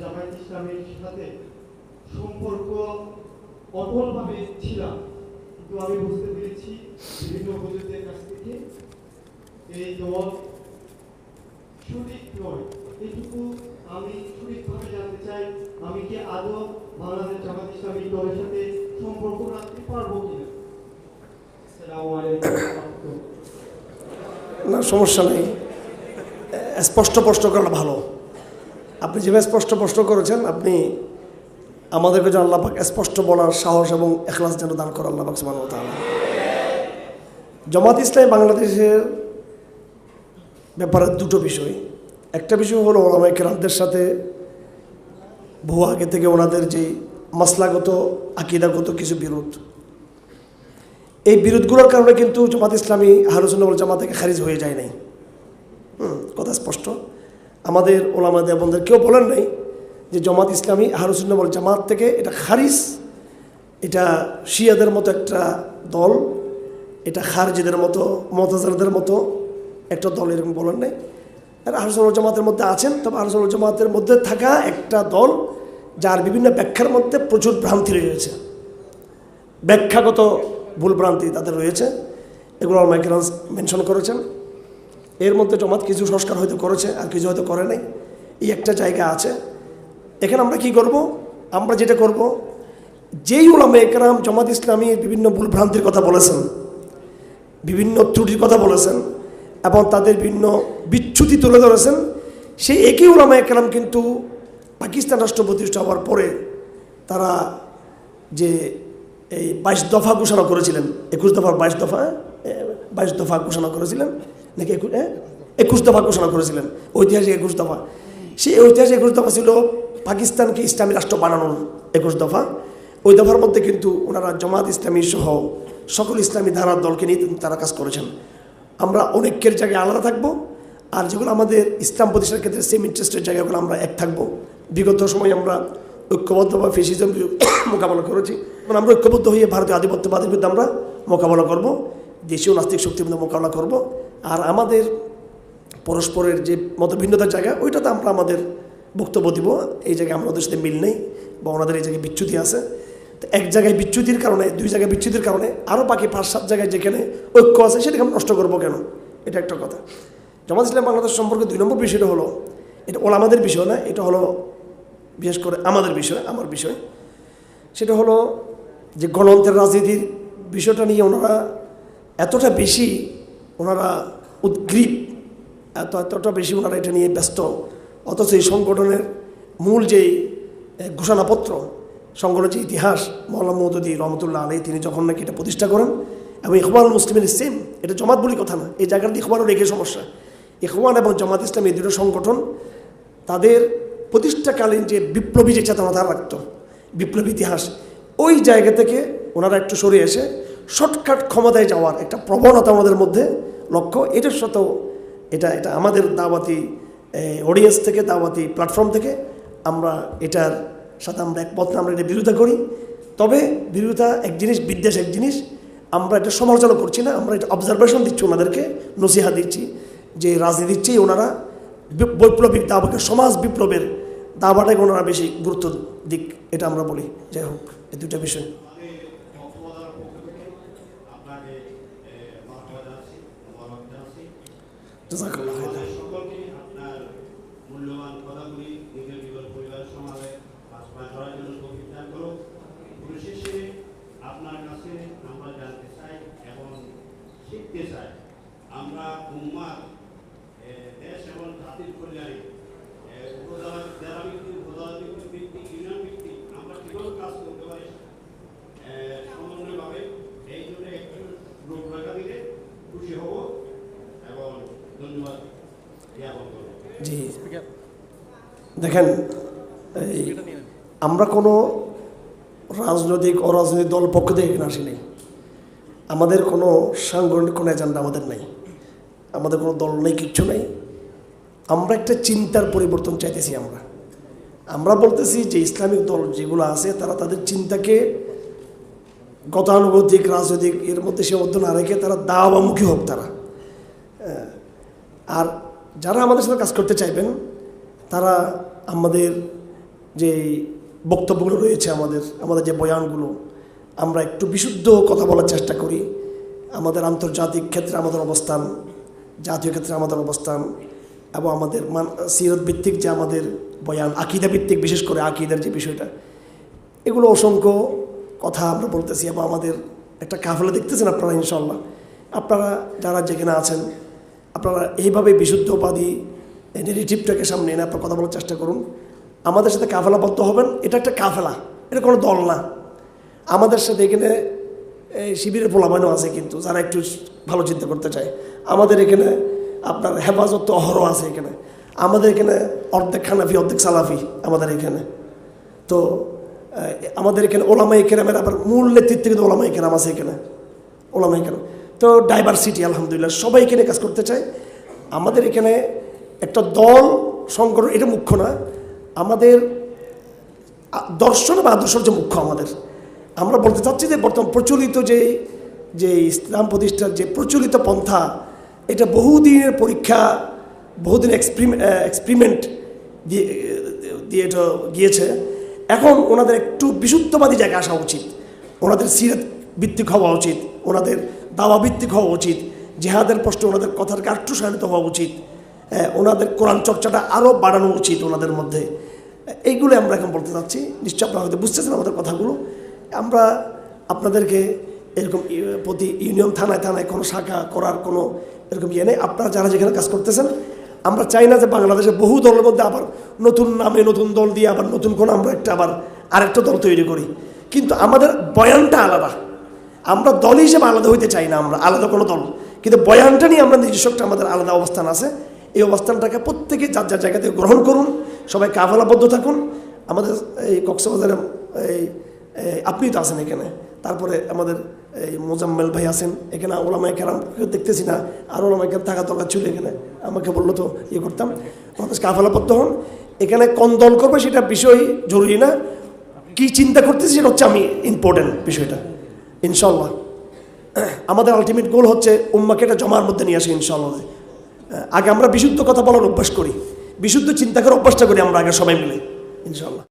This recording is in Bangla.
জামায়াত ইসলামের সাথে সম্পর্ক অটলভাবে ছিলাম কিন্তু আমি বুঝতে পেরেছি বিভিন্ন হুজুরদের কাছ থেকে এই দল সঠিক নয়। এইটুকু আমি সঠিকভাবে জানতে চাই, আমি কি আদৌ বাংলাদেশ জামাত ইসলামী দলের সাথে সম্পর্ক রাখতে পারব কিনা? না, সমস্যা নেই। স্পষ্ট প্রশ্ন করা ভালো। আপনি যেভাবে স্পষ্ট প্রশ্ন করেছেন, আপনি আমাদেরকে যেন আল্লাহ পাক স্পষ্ট বলার সাহস এবং এখলাস যেন দান করে ওয়া তাআলা। জামাত বাংলাদেশের ব্যাপারে দুটো বিষয়। একটা বিষয় হলো ওলামাই কেরামদের সাথে বহু আগে থেকে ওনাদের যে মাসলাগত, আকিদাগত কিছু বিরোধ। এই বিরোধগুলোর কারণে কিন্তু জামাত ইসলামী আহলুসুল্লাহ জামাত থেকে খারিজ হয়ে যায় নাই। হুম, কথা স্পষ্ট। আমাদের ওলামা দেবনদের কেউ বলেন নাই যে জামাত ইসলামী আহলুসুল্লাহ জামাত থেকে এটা খারিজ, এটা শিয়াদের মতো একটা দল, এটা খারজিদের মতো মতাজারদের মতো একটা দল, এরকম বলেন নাই। আর আহলুসুল্লাহ জামাতের মধ্যে আছেন, তবে আহলুসুল্লাহ জামাতের মধ্যে থাকা একটা দল যার বিভিন্ন ব্যাখ্যার মধ্যে প্রচুর ভ্রান্তি রয়েছে। ব্যাখ্যাগত ভুলভ্রান্তি তাদের রয়েছে। এগুলো মাইকেরান্স মেনশন করেছেন। এর মধ্যে জমাত কিছু সংস্কার হয়তো করেছে আর কিছু হয়তো করে নাই। এই একটা জায়গা আছে। এখানে আমরা কি করব? আমরা যেটা করব, যেই ওলামা একরাম জমাত ইসলামী বিভিন্ন ভুলভ্রান্তির কথা বলেছেন, বিভিন্ন ত্রুটির কথা বলেছেন এবং তাদের বিভিন্ন বিচ্যুতি তুলে ধরেছেন, সেই একই ওলামা একরাম কিন্তু পাকিস্তান রাষ্ট্র প্রতিষ্ঠা হওয়ার পরে তারা যে এই বাইশ দফা ঘোষণা করেছিলেন, একুশ দফার বাইশ দফা বাইশ দফা ঘোষণা করেছিলেন নাকি এ? একুশ দফা ঘোষণা করেছিলেন, ঐতিহাসিক একুশ দফা। সেই ঐতিহাসিক একুশ দফা ছিল পাকিস্তানকে ইসলামী রাষ্ট্র বানানোর একুশ দফা। ওই দফার মধ্যে কিন্তু ওনারা জামাত ইসলামী সহ সকল ইসলামী ধারার দলকে নিয়ে তারা কাজ করেছেন। আমরা অনেকের জায়গায় আলাদা থাকব, আর যেগুলো আমাদের ইসলাম প্রতিষ্ঠার ক্ষেত্রে সেম ইন্টারেস্টের জায়গাগুলো আমরা এক থাকব। বিগত সময় আমরা ঐক্যবদ্ধ বা ফেসিজম মোকাবেলা করেছি। মানে আমরা ঐক্যবদ্ধ হয়ে ভারতীয় আধিপত্যবাদের বিরুদ্ধে আমরা মোকাবেলা করব, দেশীয় নাস্তিক শক্তির বিরুদ্ধে মোকাবেলা করব। আর আমাদের পরস্পরের যে মতভিন্নতার জায়গা ওইটাতে আমরা আমাদের বক্তব্য দিব। এই জায়গায় আমরা ওদের সাথে মিল নেই বা ওনাদের এই জায়গায় বিচ্যুতি আছে। তো এক জায়গায় বিচ্যুতির কারণে, দুই জায়গায় বিচ্যুতির কারণে, আরও বাকি পাঁচ, সাত জায়গায় যেখানে ঐক্য আছে, সেটাকে আমরা নষ্ট করব কেন? এটা একটা কথা। জামাত ইসলাম বাংলাদেশ সম্পর্কে দুই নম্বর বিষয়টা হলো, এটা ওলা আমাদের বিষয় না, এটা হলো বিশেষ করে আমাদের বিষয়, আমার বিষয়। সেটা হলো যে গণতন্ত্রের রাজনীতির বিষয়টা নিয়ে ওনারা এতটা বেশি ওনারা উদ্গ্রীব। এত, এতটা বেশি ওনারা এটা নিয়ে ব্যস্ত। অথচ এই সংগঠনের মূল যে ঘোষণাপত্র, সংগঠনের যে ইতিহাস, মৌলানা মৌদুদি রহমতুল্লাহ আলী তিনি যখন নাকি এটা প্রতিষ্ঠা করেন, এবং ইকবাল মুসলিমের সেম এটা জমাত বলি কথা না, এই জায়গাটা ইকবালও রেখে সমস্যা। ইকবাল এবং জামাত ইসলাম এই দুটো সংগঠন, তাদের প্রতিষ্ঠাকালীন যে বিপ্লবী যে চেতনা তারা রাখত, বিপ্লবী ইতিহাস, ওই জায়গা থেকে ওনারা একটু সরে এসে শর্টকাট ক্ষমতায় যাওয়ার একটা প্রবণতা আমাদের মধ্যে লক্ষ্য। এটার সাথেও এটা এটা আমাদের দাওয়াতি অডিয়েন্স থেকে, দাওয়াতি প্ল্যাটফর্ম থেকে আমরা এটার সাথে আমরা একমত, আমরা এটা বিরোধিতা করি। তবে বিরোধিতা এক জিনিস, বিদ্বেষ এক জিনিস, আমরা এটা সমালোচনা করছি না, আমরা এটা অবজারভেশন দিচ্ছি ওনাদেরকে, নসিহা দিচ্ছি যে রাজনীতির চেয়ে ওনারা। বৈপ্লবিক দাবাকে, সমাজ বিপ্লবের দাবাটাকে ওনারা বেশি গুরুত্ব দিক, এটা আমরা বলি। যাই হোক এই দুইটা বিষয়। জাজাকাল্লাহ জি। দেখেন এই আমরা কোনো রাজনৈতিক অরাজনৈতিক দল পক্ষ থেকে এখানে আসি নাই আমাদের কোনো সাংগঠনিক কোনো এজেন্ডা আমাদের নেই। আমাদের কোনো দল নেই কিচ্ছু নেই। আমরা একটা চিন্তার পরিবর্তন চাইতেছি আমরা। আমরা বলতেছি যে ইসলামিক দল যেগুলো আছে তারা তাদের চিন্তাকে গতানুগতিক রাজনৈতিক এর মধ্যে সীমাবদ্ধ না রেখে তারা দাওয়ামুখী হোক তারা। হ্যাঁ। আর যারা আমাদের সাথে কাজ করতে চাইবেন, তারা আমাদের যে বক্তব্যগুলো রয়েছে আমাদের আমাদের যে বয়ানগুলো, আমরা একটু বিশুদ্ধ কথা বলার চেষ্টা করি। আমাদের আন্তর্জাতিক ক্ষেত্রে আমাদের অবস্থান, জাতীয় ক্ষেত্রে আমাদের অবস্থান, এবং আমাদের মান, সিরত ভিত্তিক যে আমাদের বয়ান, আকিদা ভিত্তিক, বিশেষ করে আকিদার যে বিষয়টা, এগুলো অসংখ্য কথা আমরা বলতেছি, এবং আমাদের একটা কাফেলা দেখতেছেন আপনারা ইনশাল্লাহ আপনারা যারা যেখানে আছেন আপনারা এইভাবে বিশুদ্ধবাদী নেগেটিভটাকে সামনে এনে আপনার কথা বলার চেষ্টা করুন। আমাদের সাথে কাফেলাবদ্ধ হবেন, এটা একটা কাফেলা, এটা কোনো দল না। আমাদের সাথে এখানে শিবিরের পোলাবানও আছে কিন্তু, যারা একটু ভালো চিন্তা করতে চায়। আমাদের এখানে আপনার হেফাজত তো আছে এখানে। আমাদের এখানে অর্ধেক খানাফি অর্ধেক সালাফি আমাদের এখানে। তো আমাদের এখানে ওলামাই কেরামের আবার মূল নেতৃত্বে কিন্তু ওলামাই কেরাম আছে এখানে। ওলামাই কেরাম। তো ডাইভার্সিটি আলহামদুলিল্লাহ সবাই এখানে কাজ করতে চায় আমাদের এখানে একটা দল সংগঠন, এটা মুখ্য না, আমাদের দর্শন বা আদর্শ হচ্ছে মুখ্য আমাদের। আমরা বলতে চাচ্ছি যে বর্তমান প্রচলিত যে যে ইসলাম প্রতিষ্ঠার যে প্রচলিত পন্থা, এটা বহুদিনের পরীক্ষা, বহুদিন এক্সপেরিমেন্ট দিয়ে দিয়ে এটা গিয়েছে। এখন ওনাদের একটু বিশুদ্ধবাদী জায়গায় আসা উচিত। ওনাদের সিরাত ভিত্তিক হওয়া উচিত, ওনাদের দাওয়া ভিত্তিক হওয়া উচিত, জেহাদের প্রশ্নে ওনাদের কথার কাট্টুসায়নিত হওয়া উচিত ওনাদের কোরআন চর্চাটা আরও বাড়ানো উচিত ওনাদের মধ্যে। এইগুলো আমরা এখন বলতে চাচ্ছি, নিশ্চয় আপনারা হয়তো বুঝতেছেন আমাদের কথাগুলো। আমরা আপনাদেরকে এরকম প্রতি ইউনিয়ন থানায় থানায় কোনো শাখা করার কোনো এরকম ইয়ে নেই, আপনারা যারা যেখানে কাজ করতেছেন, আমরা চাই না যে বাংলাদেশে বহু দলের মধ্যে আবার নতুন নামে নতুন দল দিয়ে আবার নতুন কোনো আমরা একটা আবার আরেকটা দল তৈরি করি। কিন্তু আমাদের বয়ানটা আলাদা। আমরা দল হিসেবে আলাদা হইতে চাই না আমরা, আলাদা কোনো দল। কিন্তু বয়ানটা নিয়ে আমরা নিজস্ব একটা আমাদের আলাদা অবস্থান আছে। এই অবস্থানটাকে প্রত্যেকে যার যার জায়গা থেকে গ্রহণ করুন, সবাই কাফলাবদ্ধ থাকুন। আমাদের এই কক্সবাজারে, এই আপনি তো আছেন এখানে। তারপরে আমাদের এই মোজাম্মেল ভাই আছেন এখানে ওলামাই কেরাম দেখতেছি না, আর ওলামাই কেরাম থাকা দরকার ছিল এখানে। আমাকে বলল তো ইয়ে করতাম। আমাদের কাফালাবদ্ধ হন। এখানে কোন দল করবে সেটা বিষয় জরুরি না। কি চিন্তা করতেছি সেটা হচ্ছে আমি ইম্পর্টেন্ট বিষয়টা। ইনশাল্লাহ আমাদের আলটিমেট গোল হচ্ছে উম্মাকে এটা জমার মধ্যে নিয়ে আসে ইনশাল্লাহ আগে আমরা বিশুদ্ধ কথা বলার অভ্যাস করি, বিশুদ্ধ চিন্তা করার অভ্যাসটা করি আমরা আগে সবাই মিলে ইনশাল্লাহ